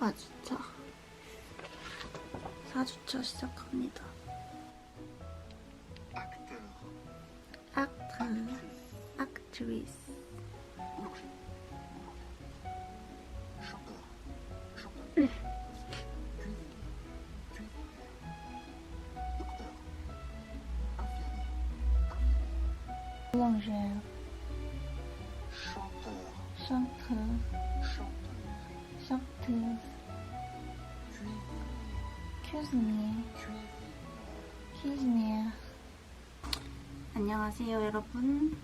4주차. 4주차 시작합니다. acteur, 액터, 액트리스. 안녕하세요, 여러분.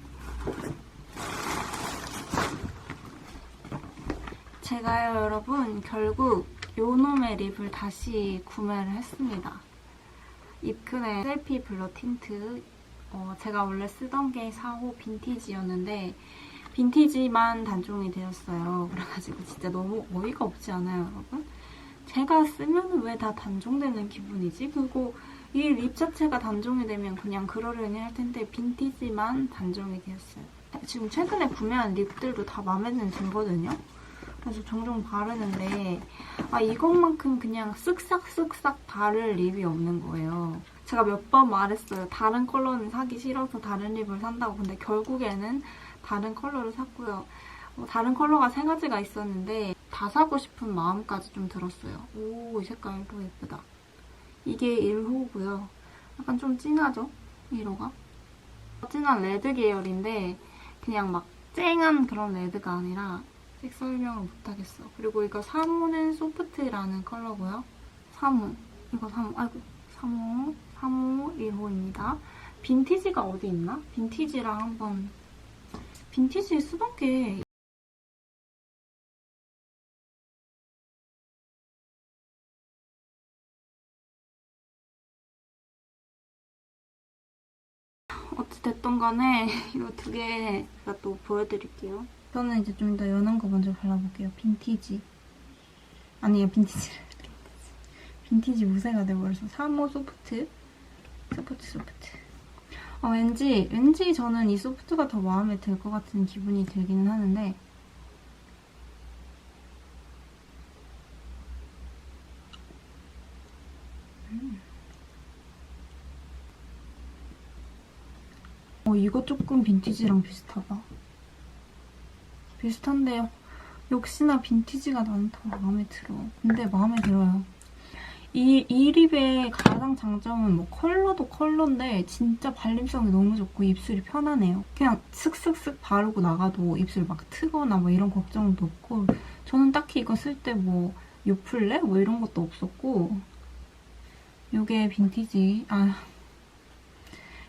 제가요, 여러분, 결국 요놈의 립을 다시 구매를 했습니다. 입큰의 셀피 블러 틴트. 어, 제가 원래 쓰던 게 4호 빈티지였는데, 빈티지만 단종이 되었어요. 그래가지고 진짜 너무 어이가 없지 않아요, 여러분? 제가 쓰면 왜 다 단종되는 기분이지? 그리고 이 립 자체가 단종이 되면 그냥 그러려니 할 텐데 빈티지만 단종이 되었어요. 지금 최근에 구매한 립들도 다 마음에 는 들거든요. 그래서 종종 바르는데 아 이것만큼 그냥 쓱싹쓱싹 바를 립이 없는 거예요. 제가 몇 번 말했어요. 다른 컬러는 사기 싫어서 다른 립을 산다고. 근데 결국에는 다른 컬러를 샀고요. 어, 다른 컬러가 세 가지가 있었는데 다 사고 싶은 마음까지 좀 들었어요. 오, 이 색깔도 예쁘다. 이게 1호고요. 약간 좀 진하죠? 1호가? 진한 레드 계열인데 그냥 막 쨍한 그런 레드가 아니라 색 설명을 못하겠어. 그리고 이거 3호는 소프트라는 컬러고요. 3호. 이거 3호. 아이고. 3호. 3호 1호입니다. 빈티지가 어디 있나? 빈티지랑 한번 빈티지 쓰던 게 어찌됐든 간에 이거 두개 제가 또 보여드릴게요. 저는 이제 좀 이따 연한 거 먼저 발라볼게요. 빈티지. 아니에요, 빈티지를. 빈티지 무쇠가 돼버려서 3호 소프트. 소프트, 소프트. 어, 왠지, 왠지 저는 이 소프트가 더 마음에 들 것 같은 기분이 들기는 하는데 어, 이거 조금 빈티지랑 비슷하다. 비슷한데요. 역시나 빈티지가 나는 더 마음에 들어. 근데 마음에 들어요. 이, 이 립의 가장 장점은 뭐 컬러도 컬러인데 진짜 발림성이 너무 좋고 입술이 편하네요. 그냥 슥슥슥 바르고 나가도 입술 막 트거나 뭐 이런 걱정도 없고 저는 딱히 이거 쓸 때 뭐 요플레 뭐 이런 것도 없었고 요게 빈티지 아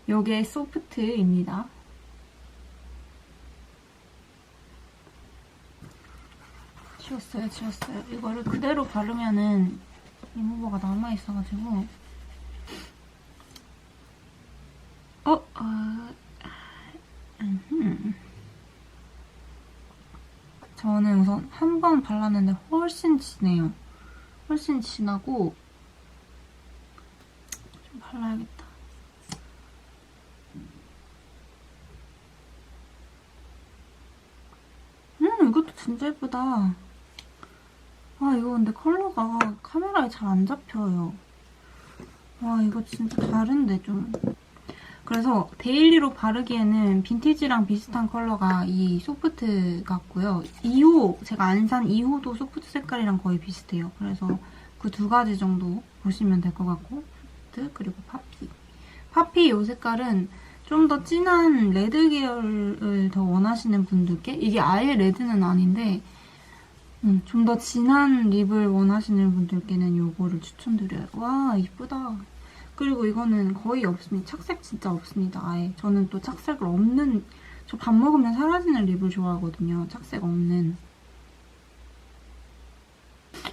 요게 소프트입니다. 지웠어요, 지웠어요. 이거를 그대로 바르면은 리무버가 남아있어가지고 어? 어... 저는 우선 한 번 발랐는데 훨씬 진해요. 훨씬 진하고 좀 발라야겠다. 진짜 예쁘다. 아, 이거 근데 컬러가 카메라에 잘 안 잡혀요. 와, 이거 진짜 다른데, 좀. 그래서 데일리로 바르기에는 빈티지랑 비슷한 컬러가 이 소프트 같고요. 2호, 제가 안 산 2호도 소프트 색깔이랑 거의 비슷해요. 그래서 그 두 가지 정도 보시면 될 것 같고, 소프트, 그리고 파피. 파피 이 색깔은 좀 더 진한 레드 계열을 더 원하시는 분들께 이게 아예 레드는 아닌데 음, 좀 더 진한 립을 원하시는 분들께는 이거를 추천드려요. 와 이쁘다. 그리고 이거는 거의 없습니다. 착색 진짜 없습니다. 아예 저는 또 착색을 없는 저 밥 먹으면 사라지는 립을 좋아하거든요. 착색 없는.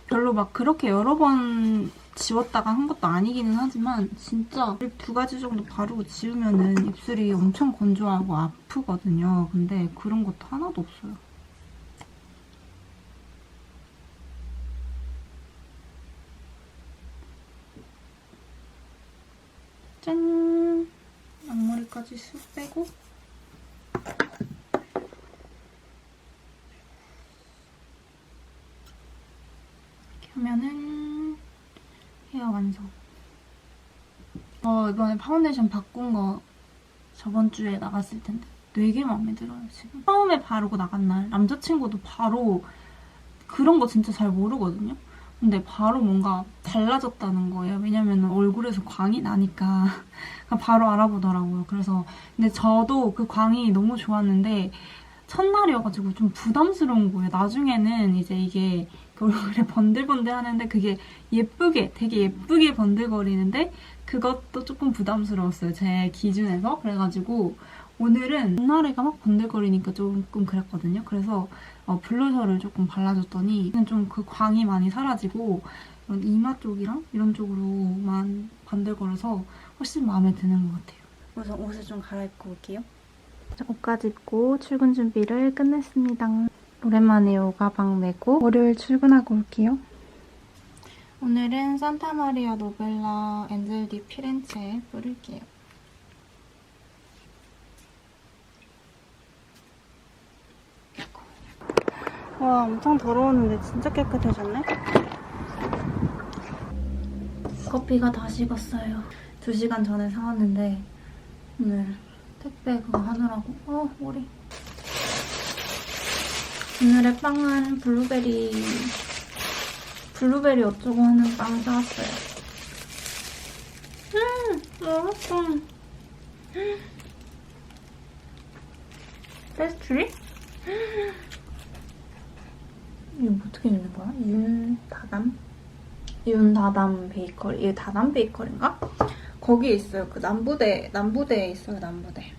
별로 막 그렇게 여러 번 지웠다가 한 것도 아니기는 하지만 진짜 립두 가지 정도 바르고 지우면은 입술이 엄청 건조하고 아프거든요. 근데 그런 것도 하나도 없어요. 짠! 앞머리까지 쑥 빼고 이렇게 하면은 헤어 완성. 어, 이번에 파운데이션 바꾼 거 저번 주에 나갔을 텐데 되게 마음에 들어요, 지금. 처음에 바르고 나간 날 남자친구도 바로 그런 거 진짜 잘 모르거든요. 근데 바로 뭔가 달라졌다는 거예요. 왜냐면 얼굴에서 광이 나니까 바로 알아보더라고요. 그래서 근데 저도 그 광이 너무 좋았는데 첫날이어가지고 좀 부담스러운 거예요. 나중에는 이제 이게 그 얼굴에 번들번들 하는데 그게 예쁘게, 되게 예쁘게 번들거리는데 그것도 조금 부담스러웠어요. 제 기준에서. 그래가지고 오늘은 첫날에가 막 번들거리니까 조금 그랬거든요. 그래서 어, 블러셔를 조금 발라줬더니 좀 그 광이 많이 사라지고 이런 이마 쪽이랑 이런 쪽으로만 번들거려서 훨씬 마음에 드는 것 같아요. 우선 옷을 좀 갈아입고 올게요. 옷까지 입고 출근 준비를 끝냈습니다. 오랜만에 요가방 메고 월요일 출근하고 올게요. 오늘은 산타마리아 노벨라 엔젤 디 피렌체에 뿌릴게요. 와 엄청 더러웠는데 진짜 깨끗해졌네. 커피가 다 식었어요. 2시간 전에 사왔는데 오늘 택배 그거 하느라고 어 머리 오늘의 빵은 블루베리 블루베리 어쩌고 하는 빵 사왔어요 음 맛있어 페스트리? 이거 어떻게 읽는 거야? 윤다담? 윤다담 베이커리 이게 다담 베이커리인가? 거기에 있어요. 그 남부대 남부대에 있어요. 남부대.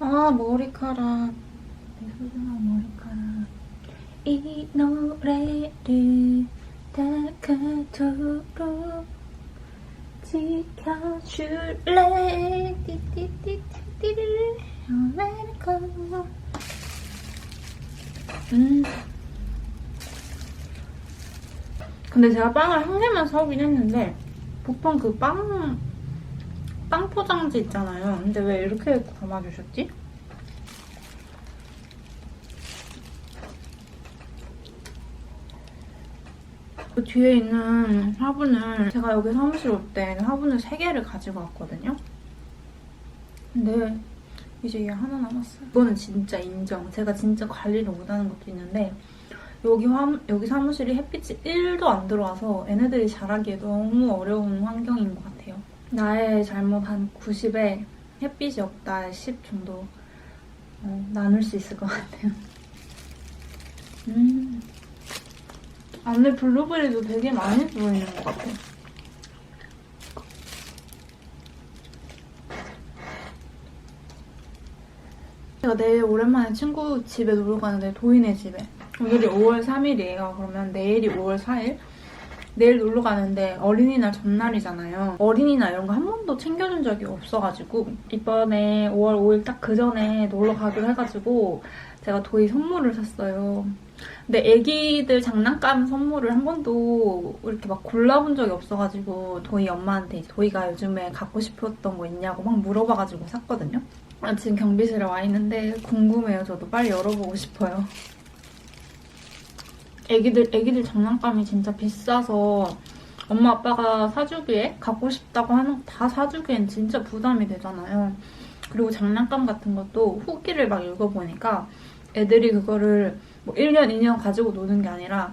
아 머리카락 이 노래를 다 그토록 지켜줄래 띠띠띠띠띠리리 아메리카노 음 근데 제가 빵을 한 개만 사오긴 했는데 보통 그 빵, 빵 포장지 있잖아요. 근데 왜 이렇게 담아주셨지? 그 뒤에 있는 화분을 제가 여기 사무실 올 때 화분을 3개를 가지고 왔거든요. 근데 이제 얘 하나 남았어요. 이거는 진짜 인정. 제가 진짜 관리를 못하는 것도 있는데 여기 화, 여기 사무실이 햇빛이 1도 안 들어와서 얘네들이 자라기에 너무 어려운 환경인 것 같아요. 나의 잘못 한 90에 햇빛이 없다의 10 정도 어, 나눌 수 있을 것 같아요. 음. 안에 블루베리도 되게 많이 들어있는 것 같아요. 제가 내일 오랜만에 친구 집에 놀러 가는데 도인의 집에 오늘이 5월 3일이에요. 그러면 내일이 5월 4일? 내일 놀러 가는데 어린이날 전날이잖아요. 어린이날 이런 거 한 번도 챙겨준 적이 없어가지고 이번에 5월 5일 딱 그 전에 놀러 가기로 해가지고 제가 도희 선물을 샀어요. 근데 애기들 장난감 선물을 한 번도 이렇게 막 골라본 적이 없어가지고 도희 엄마한테 도희가 요즘에 갖고 싶었던 거 있냐고 막 물어봐가지고 샀거든요. 아, 지금 경비실에 와 있는데 궁금해요. 저도 빨리 열어보고 싶어요. 애기들 애기들 장난감이 진짜 비싸서 엄마 아빠가 사주기에 갖고 싶다고 하는 거다 사주기엔 진짜 부담이 되잖아요. 그리고 장난감 같은 것도 후기를 막 읽어보니까 애들이 그거를 뭐 1년, 2년 가지고 노는 게 아니라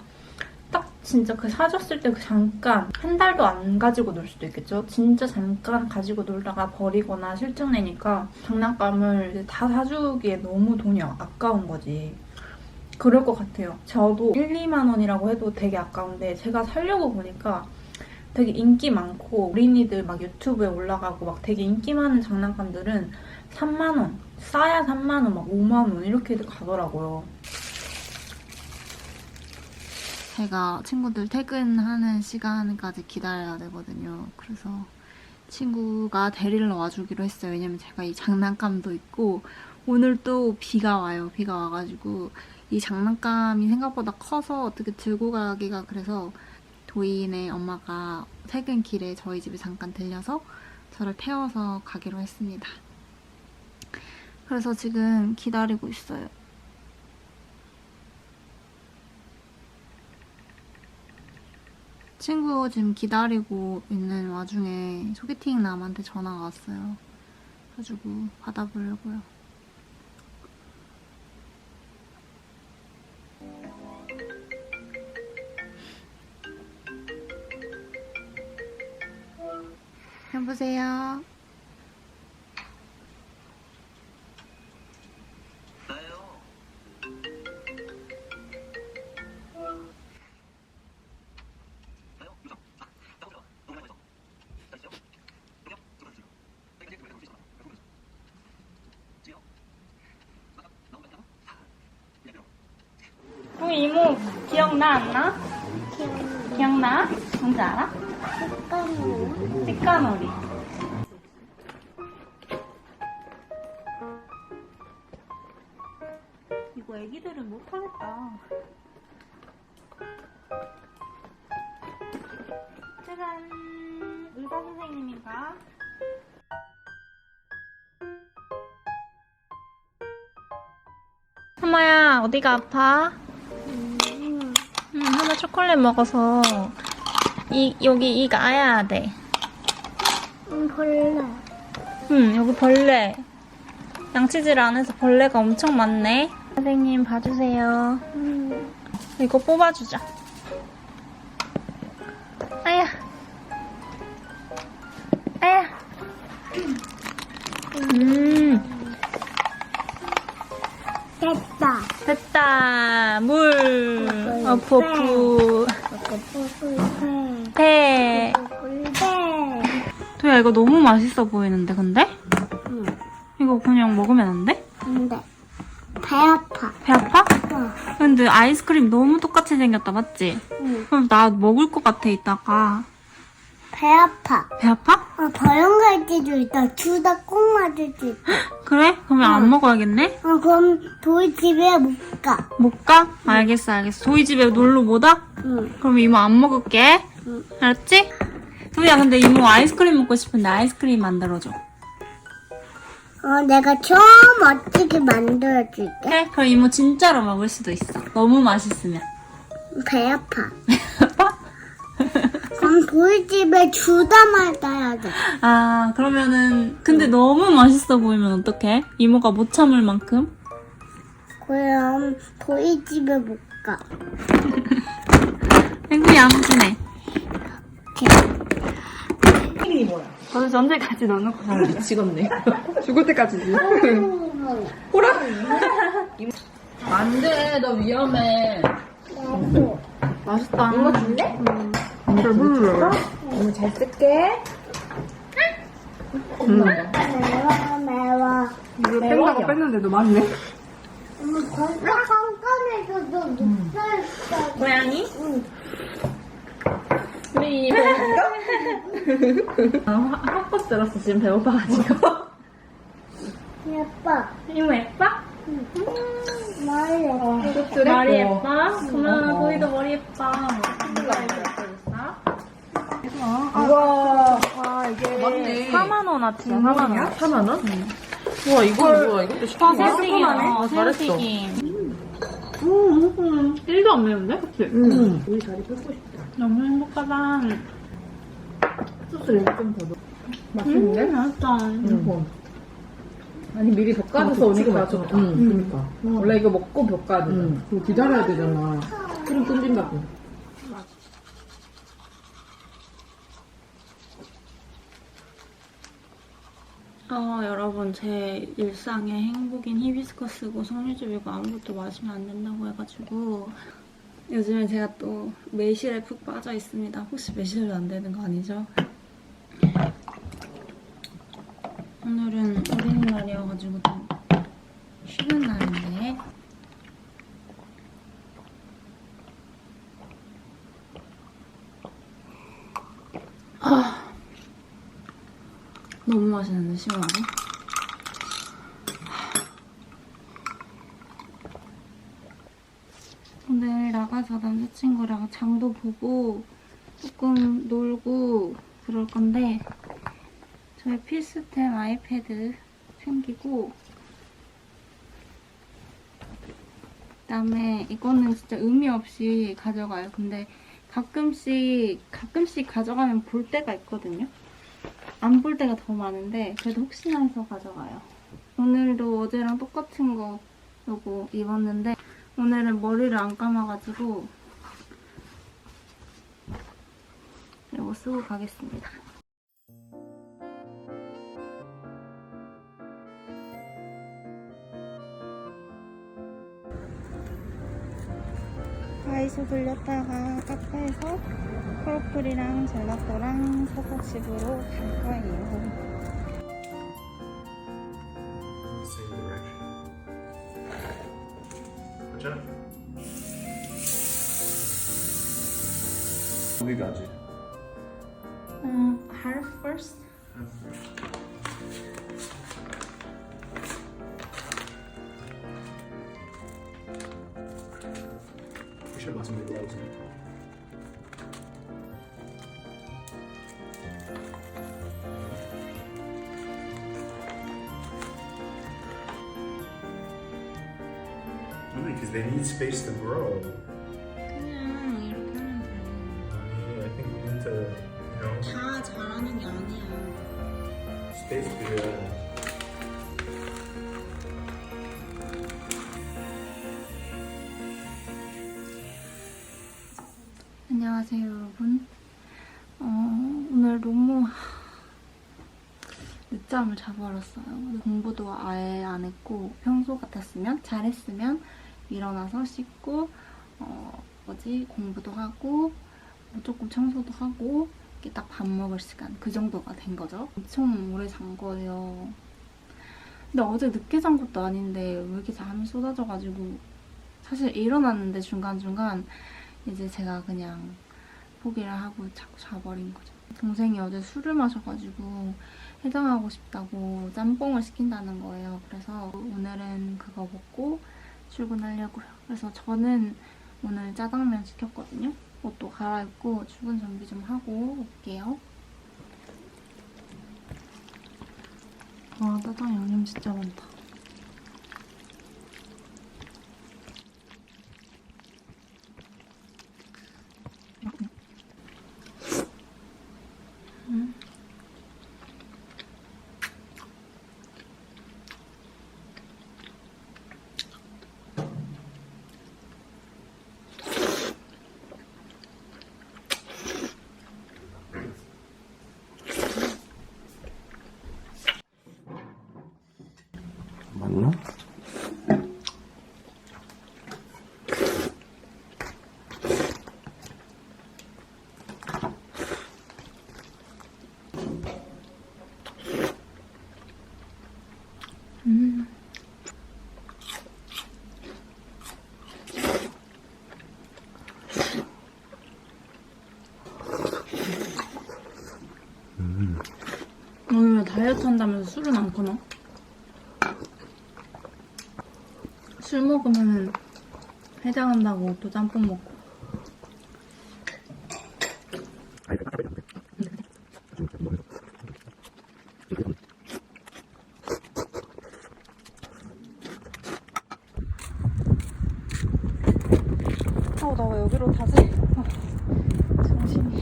딱 진짜 그 사줬을 때 그 잠깐 한 달도 안 가지고 놀 수도 있겠죠. 진짜 잠깐 가지고 놀다가 버리거나 실증 내니까 장난감을 이제 다 사주기에 너무 돈이 아까운 거지. 그럴 것 같아요. 저도 1, 2만 원이라고 해도 되게 아까운데 제가 살려고 보니까 되게 인기 많고 어린이들 막 유튜브에 올라가고 막 되게 인기 많은 장난감들은 3만 원, 싸야 3만 원, 막 5만 원 이렇게 가더라고요. 제가 친구들 퇴근하는 시간까지 기다려야 되거든요. 그래서 친구가 데리러 와주기로 했어요. 왜냐면 제가 이 장난감도 있고 오늘 또 비가 와요. 비가 와가지고 이 장난감이 생각보다 커서 어떻게 들고 가기가 그래서 도인의 엄마가 퇴근길에 저희 집에 잠깐 들려서 저를 태워서 가기로 했습니다. 그래서 지금 기다리고 있어요. 친구 지금 기다리고 있는 와중에 소개팅 남한테 전화가 왔어요. 그래가지고 받아보려고요. 여보세요. 찌까놀이. 이거 애기들은 못하겠다. 짜잔! 의사 선생님인가? 하마야, 어디가 아파? 응, 하마 초콜릿 먹어서 이 여기 이가 아야 돼. 벌레. 응, 여기 벌레. 양치질 안 해서 벌레가 엄청 많네. 선생님 봐주세요. 음, 이거 뽑아주자. 아야. 아야. 음, 됐다. 됐다. 물. 어프, 어프. 꿀 꿀 배. 꿀꿀 도야, 이거 너무 맛있어 보이는데, 근데? 응. 이거 그냥 먹으면 안 돼? 근데 배 아파. 배 아파? 어. 근데 아이스크림 너무 똑같이 생겼다, 맞지? 응. 그럼 나 먹을 것 같아, 이따가. 배 아파. 배 아파? 어, 병원 갈 때도 있다. 둘 다 꼭 맞을 수 있다. 그래? 그러면 안 응. 먹어야겠네? 어, 그럼 도희 집에 못 가. 못 가? 알겠어, 알겠어. 도희 집에 놀러 못 와? 응. 그럼 이모 안 먹을게. 응. 알았지? 도희야, 근데 이모 아이스크림 먹고 싶은데 아이스크림 만들어줘. 어, 내가 처음 어떻게 만들어줄게. 그래? 그럼 이모 진짜로 먹을 수도 있어. 너무 맛있으면. 배 아파. 아파? 그럼 도희 집에 주다 말다 해야 돼. 아, 그러면은, 근데 너무 맛있어 보이면 어떡해? 이모가 못 참을 만큼? 그럼 도희 집에 못 가. 펭귄이 아무튼 해. 이렇게. 도대체 언제까지 넣어놓고 살래? 미치겠네. 죽을 때까지지. 호라? 안 돼, 너 위험해. 맛있다. 이거 줄래? 배불러. 오늘 잘 쓸게. 매워, 매워. 이거 뺀다고 뺐는데도 많네. 엄마 벌써 깜깜해서도 못 살았어. 고양이? 응. 우리 먹을까? 헛것 들었어, 지금 배고파가지고. 예뻐. 이모 예뻐? 머리 예뻐. 머리 예뻐? 그러면 어. 도희도 머리 예뻐. 누가 이거 예뻐졌어? 우와. 아, 이게. 맞네. 4만원 아치 4만원. 4만원? 우와, 이거, 우와, 이것도. 새우튀김. 어, 어, 잘했어. 새우튀김. 음, 1도 안 매운데? 그치? 응. 우리 다리 뺏고 싶다. 너무 행복하다. 소스를 좀더 넣어. 음, 맛있는데? 맛있다. 응. 아니, 미리 볶아줘서 오니까 좋다. 응, 그니까. 원래 이거 먹고 볶아야 돼. 응. 그거 기다려야 되잖아. 그럼 끊긴다고. 어, 여러분, 제 일상의 행복인 히비스커스고 석류즙이고 아무것도 마시면 안 된다고 해가지고 요즘에 제가 또 매실에 푹 빠져 있습니다. 혹시 매실도 안 되는 거 아니죠? 오늘은 어린이날이어가지고 좀 쉬는 날인데 아, 너무 맛있는데 시원하고 오늘 나가서 남자친구랑 장도 보고 조금 놀고 그럴 건데 저의 필수템 아이패드 챙기고 그다음에 이거는 진짜 의미 없이 가져가요. 근데 가끔씩 가끔씩 가져가면 볼 때가 있거든요. 안 볼 때가 더 많은데 그래도 혹시나 해서 가져가요. 오늘도 어제랑 똑같은 거 요거 입었는데 오늘은 머리를 안 감아가지고 요거 쓰고 가겠습니다. 다이소 들렸다가 카페에서 크로플이랑 젤라또랑 소고집으로 갈 거예요. খুবই কাজে হার first Should last me a while. because they need space to grow. 다 잘하는 게 아니야. 필요해. 안녕하세요, 여러분. 어, 오늘 너무 늦잠을 자버렸어요. 공부도 아예 안 했고 평소 같았으면 잘했으면 일어나서 씻고 어, 뭐지 공부도 하고 뭐 조금 청소도 하고 이렇게 딱밥 먹을 시간 그 정도가 된 거죠. 엄청 오래 잔 거예요. 근데 어제 늦게 잔 것도 아닌데 왜 이렇게 잠이 쏟아져가지고 사실 일어났는데 중간중간 이제 제가 그냥 포기를 하고 자꾸 자버린 거죠. 동생이 어제 술을 마셔가지고 해장하고 싶다고 짬뽕을 시킨다는 거예요. 그래서 오늘은 그거 먹고 출근하려고요. 그래서 저는 오늘 짜장면 시켰거든요. 옷도 갈아입고 출근 준비 좀 하고 올게요. 와, 짜장 양념 진짜 많다. 맞나? 오늘 왜 다이어트 한다면서 술은 안 끊어? 술 먹으면 해장 한다고 또 짬뽕 먹고. 어, 나왜 여기로 다시? 아, 정신이.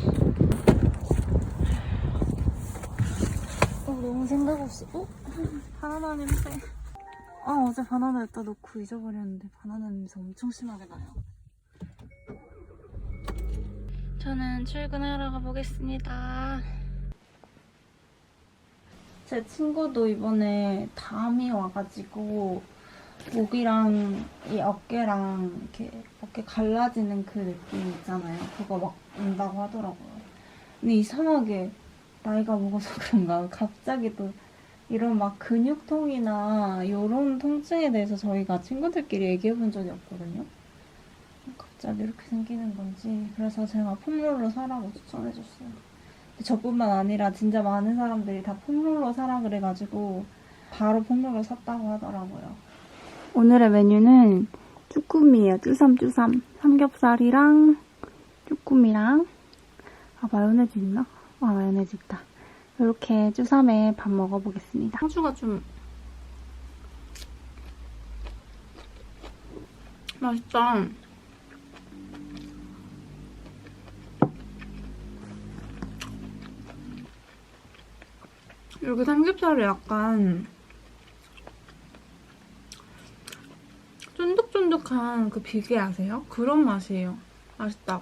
어, 너무 생각 없이. 어? 바나나 냄새 아 어제 바나나 여기다 놓고 잊어버렸는데 바나나 냄새 엄청 심하게 나요. 저는 출근하러 가보겠습니다. 제 친구도 이번에 담이 와가지고 목이랑 이 어깨랑 이렇게 어깨 갈라지는 그 느낌 있잖아요. 그거 막 온다고 하더라고요. 근데 이상하게 나이가 먹어서 그런가 갑자기 또 이런 막 근육통이나 이런 통증에 대해서 저희가 친구들끼리 얘기해 본 적이 없거든요. 갑자기 이렇게 생기는 건지 그래서 제가 폼롤러 사라고 추천해 줬어요. 근데 저뿐만 아니라 진짜 많은 사람들이 다 폼롤러 사라 그래가지고 바로 폼롤러 샀다고 하더라고요. 오늘의 메뉴는 쭈꾸미예요. 쭈삼쭈삼 삼겹살이랑 쭈꾸미랑 아 마요네즈 있나? 아 마요네즈 있다. 이렇게 쭈삼에 밥 먹어보겠습니다. 상추가 좀 맛있다. 여기 삼겹살이 약간 쫀득쫀득한 그 비계 아세요? 그런 맛이에요. 맛있다.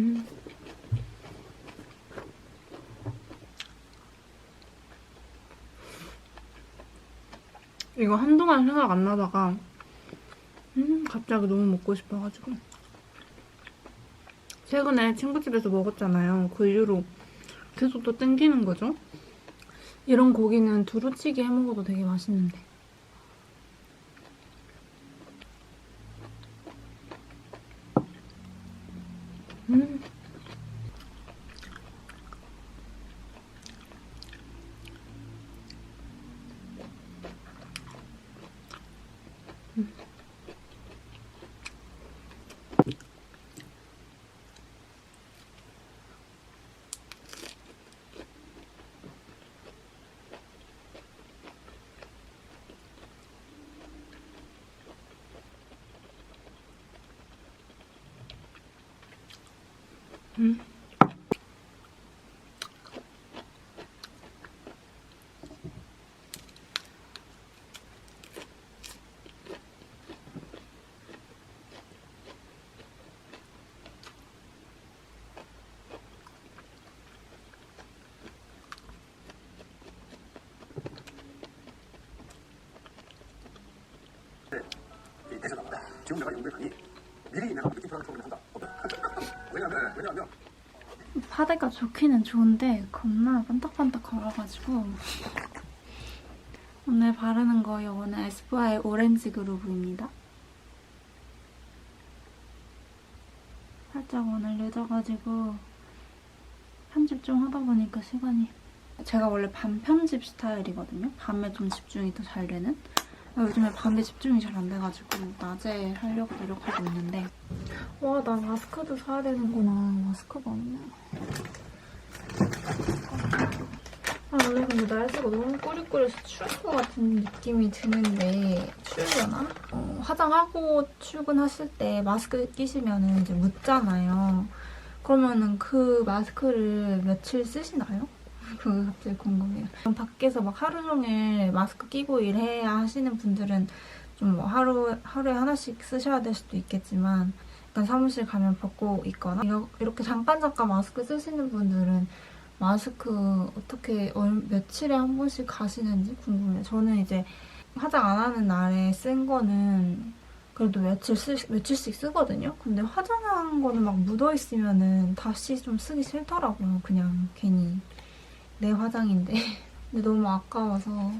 음. 이거 한동안 생각 안 나다가 음 갑자기 너무 먹고 싶어가지고 최근에 친구 집에서 먹었잖아요. 그 이후로 계속 또 땡기는 거죠. 이런 고기는 두루치기 해 먹어도 되게 맛있는데. Mm-hmm. 음. 이 대사답니다. 지금 내가 연구하니 미리 내가 느낀 불안을 프로그램 한다. 왜냐면 왜냐면 파데가 좋기는 좋은데 겁나 반딱반딱 걸어가지고 오늘 바르는 거 이거는 에스쁘아의 오렌지 그루브입니다. 살짝 오늘 늦어가지고 편집 좀 하다 보니까 시간이 제가 원래 밤 편집 스타일이거든요. 밤에 좀 집중이 더 잘 되는 요즘에 밤에 집중이 잘 안 돼가지고 낮에 하려고 노력하고 있는데 와 나 마스크도 사야 되는구나 마스크가 없네 아 원래 근데 날씨가 너무 꾸리꾸리해서 추울 것 같은 느낌이 드는데 추우려나? 어, 화장하고 출근하실 때 마스크 끼시면 이제 묻잖아요 그러면은 그 마스크를 며칠 쓰시나요? 그거 갑자기 궁금해요. 밖에서 막 하루 종일 마스크 끼고 일해야 하시는 분들은 좀 뭐 하루, 하루에 하나씩 쓰셔야 될 수도 있겠지만 약간 사무실 가면 벗고 있거나 이렇게 잠깐 잠깐 마스크 쓰시는 분들은 마스크 어떻게 얼- 며칠에 한 번씩 가시는지 궁금해요. 저는 이제 화장 안 하는 날에 쓴 거는 그래도 며칠 쓰, 며칠씩 쓰거든요. 근데 화장한 거는 막 묻어 있으면은 다시 좀 쓰기 싫더라고요. 그냥 괜히 내 화장인데. 근데 너무 아까워서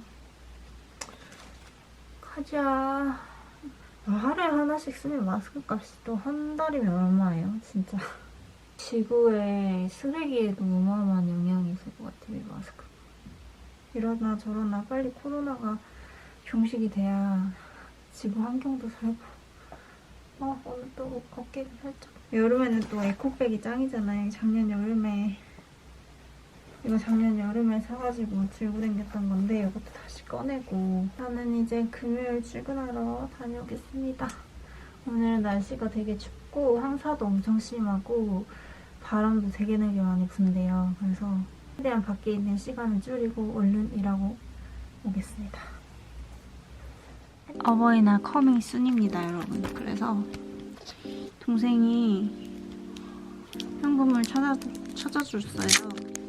가자. 아, 하루에 하나씩 쓰면 마스크 값이 또 한 달이면 얼마예요? 진짜. 지구의 쓰레기에도 어마어마한 영향이 있을 것 같아요, 이 마스크. 이러나 저러나 빨리 코로나가 종식이 돼야 지구 환경도 살고. 어, 오늘 또 걷기가 살짝. 여름에는 또 에코백이 짱이잖아요. 작년 여름에 이거 작년 여름에 사가지고 들고 다녔던 건데 이것도 다시 꺼내고 나는 이제 금요일 출근하러 다녀오겠습니다. 오늘은 날씨가 되게 춥고 황사도 엄청 심하고 바람도 되게 되게 많이 분대요. 그래서 최대한 밖에 있는 시간을 줄이고 얼른 일하고 오겠습니다. 어버이날 커밍 순입니다, 여러분. 그래서 동생이 상품을 찾아, 찾아줬어요.